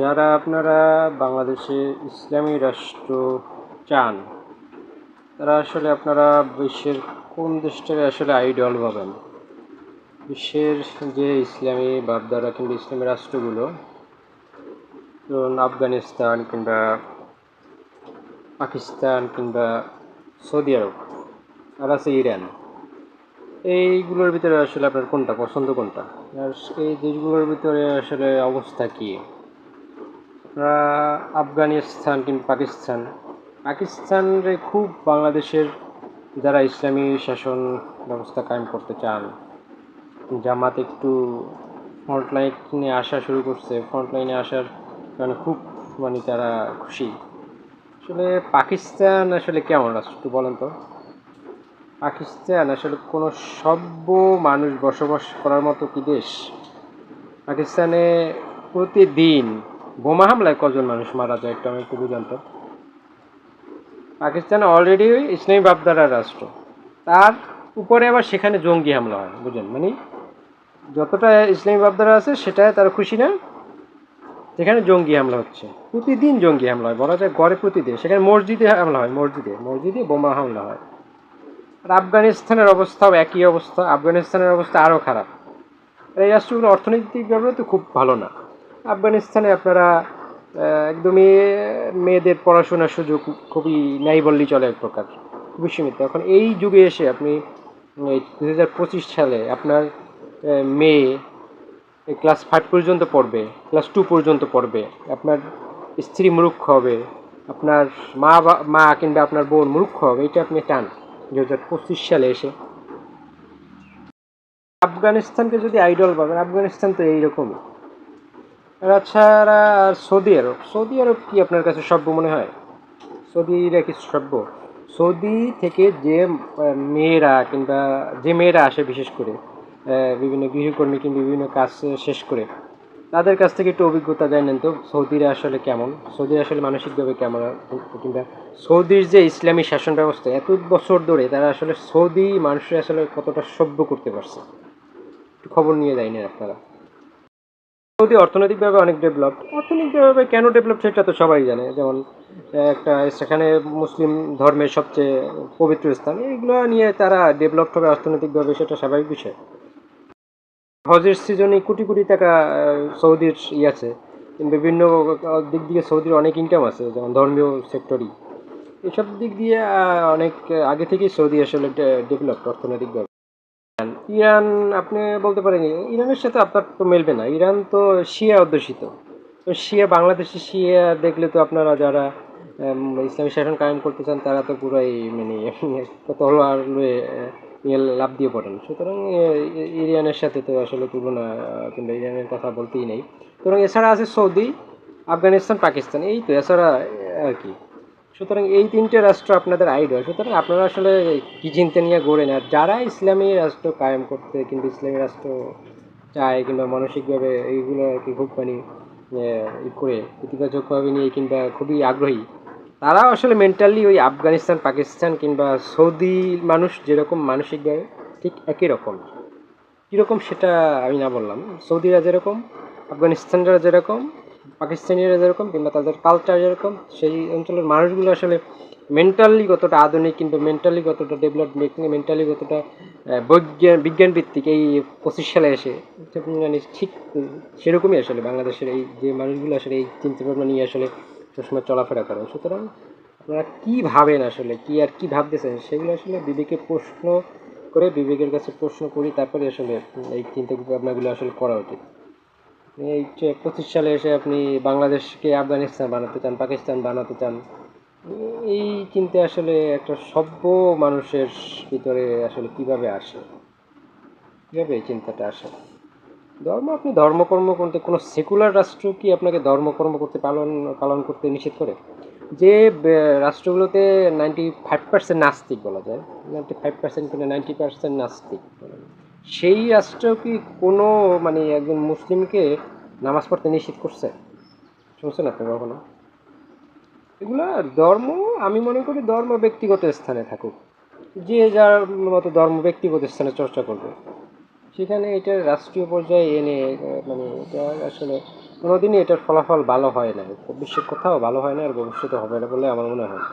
যারা আপনারা বাংলাদেশে ইসলামী রাষ্ট্র চান, তারা আসলে আপনারা বিশ্বের কোন দেশটাকে আসলে আইডল ভাবেন? বিশ্বের যে ইসলামী ভাবধারা কিংবা ইসলামী রাষ্ট্রগুলো ধরুন আফগানিস্তান কিংবা পাকিস্তান কিংবা সৌদি আরব আর আছে ইরান। এইগুলোর ভিতরে আসলে আপনার কোনটা পছন্দ কোনটা? আর এই দেশগুলোর ভিতরে আসলে অবস্থা কী? আপনারা আফগানিস্তান কিংবা পাকিস্তান, পাকিস্তানরে খুব বাংলাদেশের যারা ইসলামী শাসন ব্যবস্থা কায়েম করতে চান, জামাত একটু ফ্রন্ট লাইনে আসা শুরু করছে, ফ্রন্ট লাইনে আসার কারণে খুব মানে তারা খুশি। আসলে পাকিস্তান আসলে কেমন রাষ্ট্র একটু বলেন তো? পাকিস্তান আসলে কোনো সভ্য মানুষ বসবাস করার মতো কি দেশ? পাকিস্তানে প্রতিদিন বোমা হামলায় কজন মানুষ মারা যায় একটু আমাকে একটু তো? পাকিস্তান অলরেডি ইসলামী ভাবধারার রাষ্ট্র। তার উপরে আবার সেখানে জঙ্গি হামলা হয়, বুঝেন? মানে যতটা ইসলামী ভাবধারা আছে সেটায় তারা খুশি না সেখানে জঙ্গি হামলা হচ্ছে প্রতিদিন জঙ্গি হামলা হয়, বলা যায় গড়ে প্রতিদিন সেখানে মসজিদে হামলা হয়, মসজিদে মসজিদে বোমা হামলা হয় আর আফগানিস্তানের অবস্থাও একই অবস্থা, আফগানিস্তানের অবস্থা আরও খারাপ এই রাষ্ট্রগুলো অর্থনৈতিকভাবে তো খুব ভালো না আফগানিস্তানে আপনারা একদমই মেয়েদের পড়াশোনার সুযোগ খুবই নাই বললেই চলে এক প্রকার, খুবই সীমিত। এখন এই যুগে এসে আপনি দু হাজার পঁচিশ সালে আপনার মেয়ে ক্লাস ফাইভ পর্যন্ত পড়বে ক্লাস টু পর্যন্ত পড়বে, আপনার স্ত্রী মূর্খ হবে, আপনার মা বা, মা কিংবা আপনার বোন মূর্খ হবে, এটা আপনি টান দু হাজার পঁচিশ সালে এসে। আফগানিস্তানকে যদি আইডল পাবেন আফগানিস্তান তো এইরকমই। তাছাড়া আর সৌদি আরব। সৌদি আরব কি আপনার কাছে সভ্য মনে হয়? সৌদিরা কি সভ্য? সৌদি থেকে যে মেয়েরা কিংবা যে মেয়েরা আসে বিশেষ করে বিভিন্ন গৃহকর্মী কিংবা বিভিন্ন কাজ শেষ করে, তাদের কাছ থেকে একটু অভিজ্ঞতা জানেন তো, সৌদিরা আসলে কেমন? সৌদিরা আসলে মানসিকভাবে কেমন? কিংবা সৌদির যে ইসলামী শাসন ব্যবস্থা, এত বছর ধরে তারা আসলে সৌদি মানুষের আসলে কতটা সভ্য করতে পারছে? একটু খবর নিয়ে যায়নি আপনারা। সৌদি অর্থনৈতিকভাবে অনেক ডেভেলপ অর্থনৈতিকভাবে কেন ডেভেলপ সেটা তো সবাই জানে। যেমন, একটা সেখানে মুসলিম ধর্মের সবচেয়ে পবিত্র স্থান, এইগুলো নিয়ে তারা ডেভেলপড হবে অর্থনৈতিকভাবে, সেটা স্বাভাবিক বিষয়। হজের সিজনে কোটি কোটি টাকা সৌদির ই আছে। বিভিন্ন দিক দিয়ে সৌদির অনেক ইনকাম আছে, যেমন ধর্মীয় সেক্টরই এসব দিক দিয়ে অনেক আগে থেকেই সৌদি আসলে ডেভেলপড অর্থনৈতিকভাবে। ইরান, আপনি বলতে পারেন, ইরানের সাথে আপনার তো মেলবে না। ইরান তো শিয়া অধ্যুষিত। তো শিয়া, বাংলাদেশি শিয়া দেখলে তো আপনারা যারা ইসলামী শাসন কায়েম করতে চান, তারা তো পুরাই মানে তলোয়ার নিয়ে লাভ দিয়ে পড়েন। সুতরাং ইরানের সাথে তো আসলে তুলনা, কিংবা ইরানের কথা বলতেই নেই। সুতরাং এছাড়া আছে সৌদি, আফগানিস্তান, পাকিস্তান, এই তো। এছাড়া আর কি। সুতরাং এই তিনটে রাষ্ট্র আপনাদের আইডল সুতরাং আপনারা আসলে কি চিন্তা নিয়ে গড়েন? আর যারা ইসলামী রাষ্ট্র কায়েম করতে কিংবা ইসলামী রাষ্ট্র চায় কিংবা মানসিকভাবে এইগুলো আর কি খুব মানে করে, ইতিবাচকভাবে নিয়ে কিংবা খুবই আগ্রহী তারা আসলে মেন্টালি ওই আফগানিস্তান, পাকিস্তান কিংবা সৌদি মানুষ যেরকম মানসিকভাবে ঠিক একই রকম। কীরকম সেটা আমি না বললাম। সৌদিরা যেরকম, আফগানিস্তানরা যেরকম পাকিস্তানিরা যেরকম কিংবা তাদের কালচার যেরকম, সেই অঞ্চলের মানুষগুলো আসলে মেন্টালি কতটা আধুনিক কিন্তু মেন্টালি কতটা ডেভেলপ মেন্টালি কতটা বৈজ্ঞান বিজ্ঞান ভিত্তিক এই পঁচিশ সালে এসে মানে ঠিক সেরকমই আসলে বাংলাদেশের এই যে মানুষগুলো আসলে এই চিন্তাভাবনা নিয়ে আসলে সবসময় চলাফেরা করে সুতরাং আপনারা কী ভাবেন আসলে? কি আর কি ভাবতেছেন? সেগুলো আসলে বিবেকে প্রশ্ন করে, বিবেকের কাছে প্রশ্ন করি, তারপরে আসলে এই চিন্তা ভাবনাগুলো আসলে করা উচিত। এই পঁচিশ সালে এসে আপনি বাংলাদেশকে আফগানিস্তান বানাতে চান, পাকিস্তান বানাতে চান, এই চিন্তা আসলে একটা সভ্য মানুষের ভিতরে আসলে কীভাবে আসে? কীভাবে এই চিন্তাটা আসে? ধর্ম, আপনি ধর্মকর্ম করতে, কোনো সেকুলার রাষ্ট্র কি আপনাকে ধর্মকর্ম করতে পালন পালন করতে নিষেধ করে? যে রাষ্ট্রগুলোতে নাইনটি ফাইভ পার্সেন্ট নাস্তিক বলা যায় নাইনটি ফাইভ পার্সেন্ট কিংবা নাইনটি পার্সেন্ট নাস্তিক সেই রাষ্ট্র কি কোনো মানে একজন মুসলিমকে নামাজ পড়তে নিষেধ করছে। শুনছেন আপনি কখনো? এগুলো ধর্ম, আমি মনে করি ধর্ম ব্যক্তিগত স্থানে থাকুক। যে যার মতো ধর্ম ব্যক্তিগত স্থানে চর্চা করবে। সেখানে এটা রাষ্ট্রীয় পর্যায়ে এনে মানে এটা আসলে কোনোদিনই এটার ফলাফল ভালো হয় না বিশ্বের কোথাও ভালো হয় না আর ভবিষ্যতে হবে না বলে আমার মনে হয়।